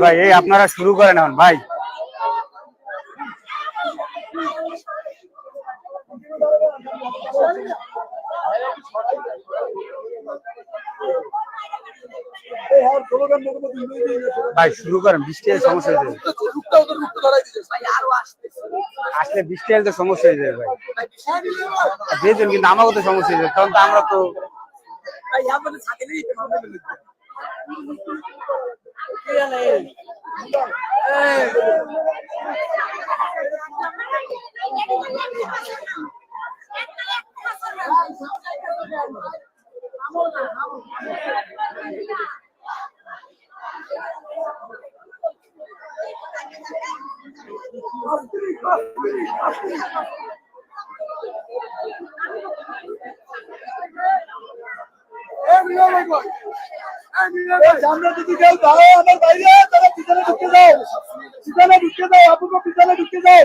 ভাই এই আপনারা শুরু করেন এখন ভাই ভাই, শুরু করেন, বৃষ্টি সমস্যা হয়ে যাবে। আসলে বৃষ্টি তো সমস্যা হয়ে যাবে, ভাই। দিয়েছেন কিন্তু আমাকে তো সমস্যা হয়ে যাবে, তখন তো আমরা তো সামনে যদি কেউ যাও আমার বাইরে তারা পিছনে ঢুকে যাও পিছনে ঢুকে যাও আপুকে পিছনে ঢুকে যাও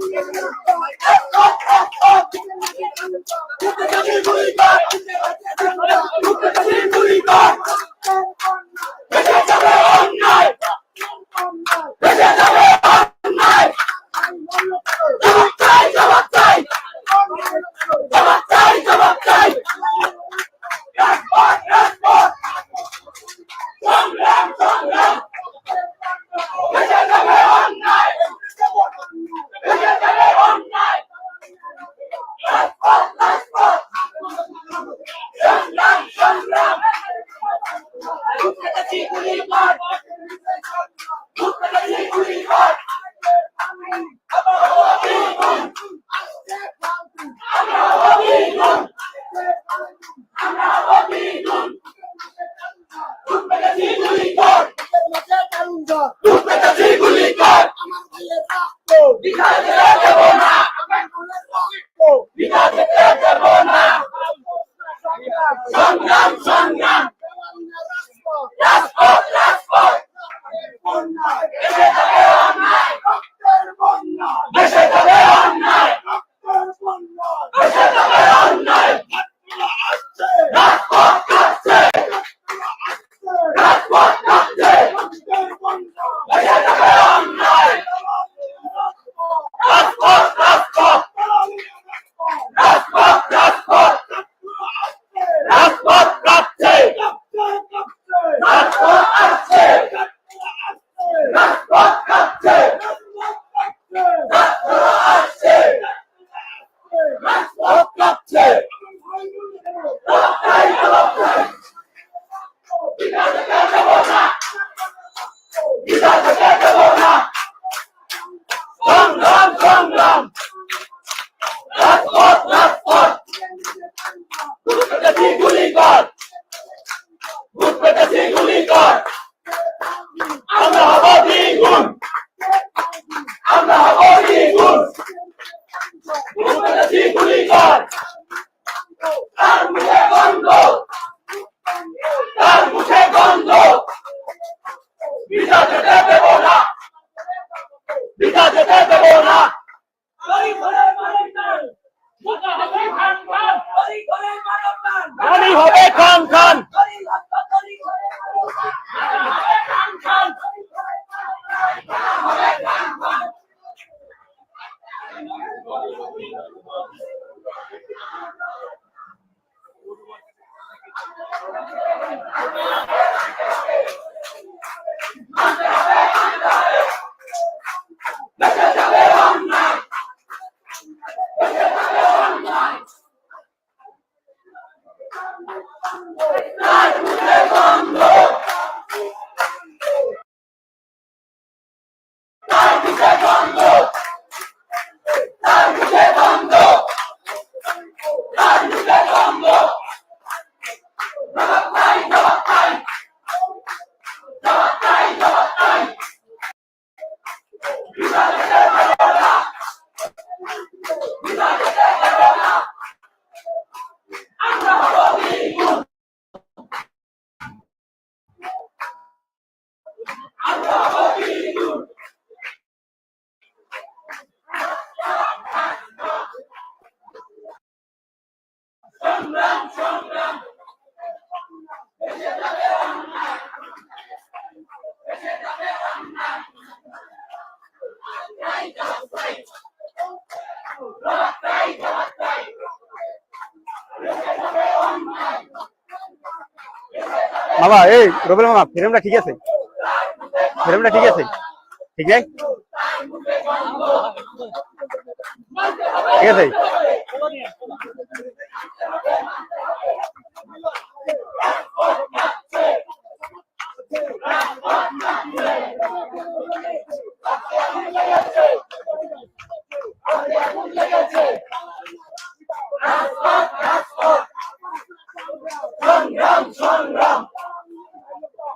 Look at the হবে খান খান বন্ধ মামা এই রবিল মামা ফ্রেমটা ঠিক আছে? ফ্রেমটা ঠিক আছে? ঠিক আছে? ঠিক আছে?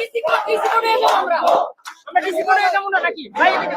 ডিসি কোড ডিসি কোডে যাব আমরা আমরা ডিসি কোডে যাব না নাকি ভাই এদিকে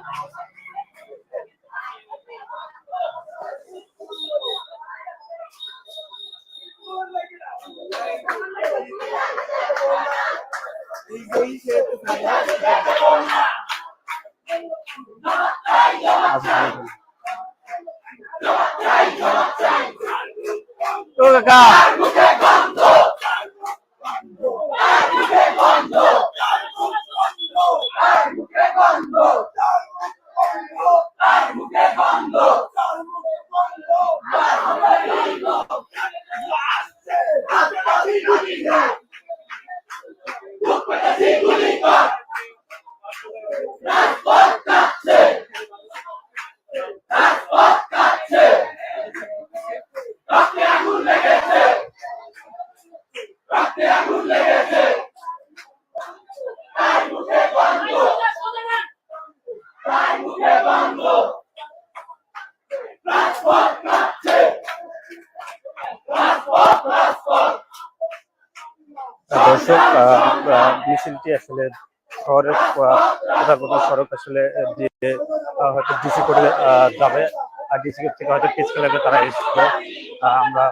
মিছিলটি আসলে শহরের কোথাও সড়ক আসলে দিয়ে হয়তো ডিসি করে যাবে। আর ডিসি থেকে হয়তো পিস খেলাবে তারা আহ, আমরা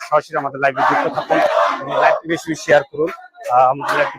সরাসরি আমাদের লাইভে যুক্ত থাকুন। লাইভটি বেশি শেয়ার করুন। আমাদের লাইভটি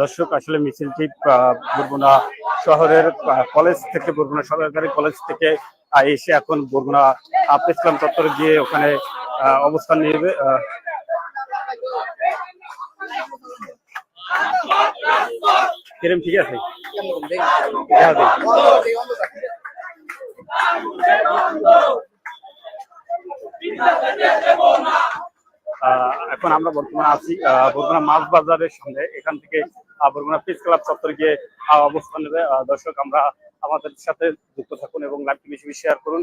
দর্শক, আসলে মিছিলটি বরগুনা শহরের কলেজ থেকে, বরগুনা সরকারি কলেজ থেকে এসে এখন বরগুনা প্রেস ক্লাব চত্বরে গিয়ে ওখানে অবস্থান নেবে কিরম ঠিক আছে? এখন আমরা বর্তমানে আছি বরগুনা মাছ বাজারের সামনে। এখান থেকে বরগুনা পিস ক্লাব চত্বর গিয়ে অবস্থান নেবে। দর্শক, আমরা আমাদের সাথে যুক্ত থাকুন এবং লাইভটি বেশি বেশি শেয়ার করুন।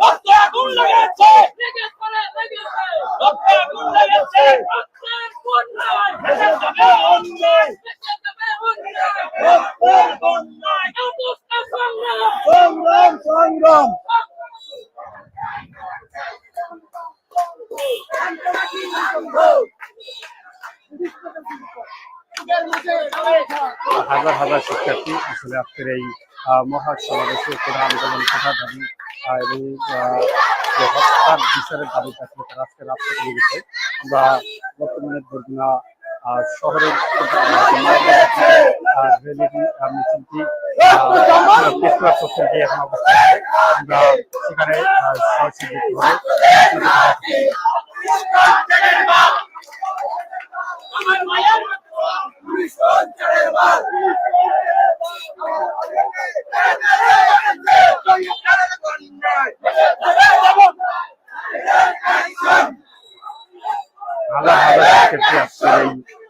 রক্তে আগুন লেগেছে রক্তে আগুন লেগেছে রক্তের বন্যায় ভেসে যাবে অন্যায় ভেসে যাবে অন্যায় রক্তের বন্যায় অবস্থা সংগ্রাম সংগ্রাম সংগ্রাম হাজার হাজার শিক্ষার্থী আসলে আজকের এই মহা সমাবেশে কোটা আন্দোলন কোটা দাবি এবং যে হত্যার বিচারের দাবিতে আসলে তারা আজকে রাস্তা তুলে গেছে আমরা বর্তমানে বরগুনা শহরের সেখানে আহ, সরাসরি দেখতে পাবো। আমার মায়ের হাজার হাজার শিক্ষার্থী আসছে এই আহ,